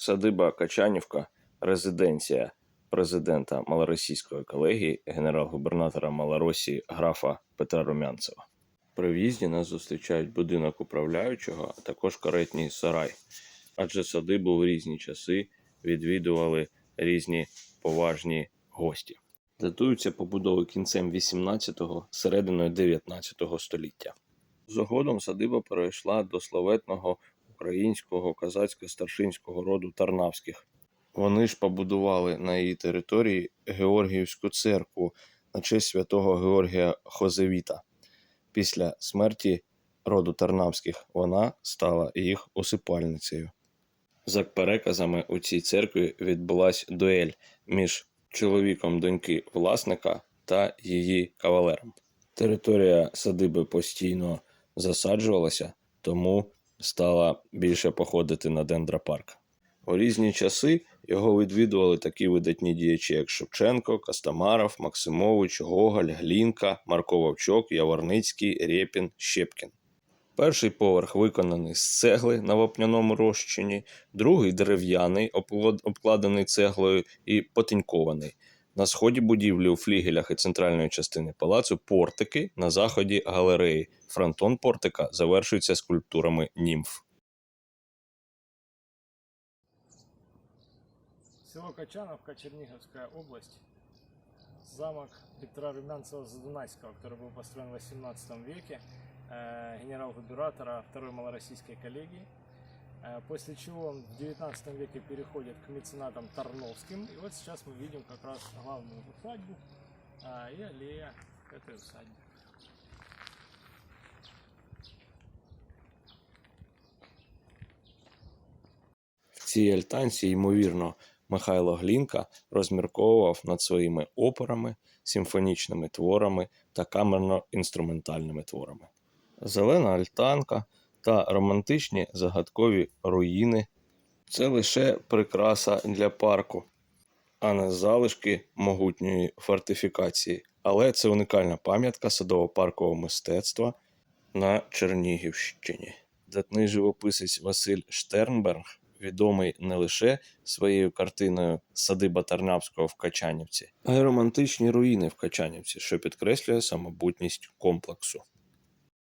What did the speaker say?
Садиба Качанівка, резиденція президента Малоросійської колегії, генерал-губернатора Малоросії графа Петра Румянцева. При в'їзді нас зустрічають будинок управляючого, а також каретній сарай, адже садибу в різні часи відвідували різні поважні гості. Датуються побудови кінцем 18-го, серединою 19 століття. Згодом садиба перейшла до славетного українського козацько-старшинського роду Тарнавських. Вони ж побудували на її території Георгіївську церкву на честь святого Георгія Хозевіта. Після смерті роду Тарнавських вона стала їх усипальницею. За переказами у цій церкві відбулась дуель між чоловіком доньки власника та її кавалером. Територія садиби постійно засаджувалася, тому стала більше походити на дендропарк. У різні часи його відвідували такі видатні діячі, як Шевченко, Костомаров, Максимович, Гоголь, Глінка, Марко Вовчок, Яворницький, Рєпін, Щепкін. Перший поверх виконаний з цегли на вапняному розчині, другий дерев'яний, обкладений цеглою і потінькований. На сході будівлі у флігелях і центральної частини палацу портики, на заході галереї. Фронтон портика завершується скульптурами німф. Село Качановка, Черниговская область. Замок Петра Румянцева-Задунайского, который был построен в 18 веке, э, генерал-губернатора второй малороссийской коллегии. Э, После чего он в 19 веке переходит к меценатам Тарновским. И вот сейчас мы видим как раз главную усадьбу а, и аллея к этой усадьбе. В цій альтанці, ймовірно, Михайло Глінка розмірковував над своїми операми, симфонічними творами та камерно-інструментальними творами. Зелена альтанка та романтичні загадкові руїни це лише прикраса для парку, а не залишки могутньої фортифікації. Але це унікальна пам'ятка садово-паркового мистецтва на Чернігівщині. Датний живописець Василь Штернберг відомий не лише своєю картиною Садиба Тарнавського в Качанівці, а й романтичні руїни в Качанівці, що підкреслює самобутність комплексу.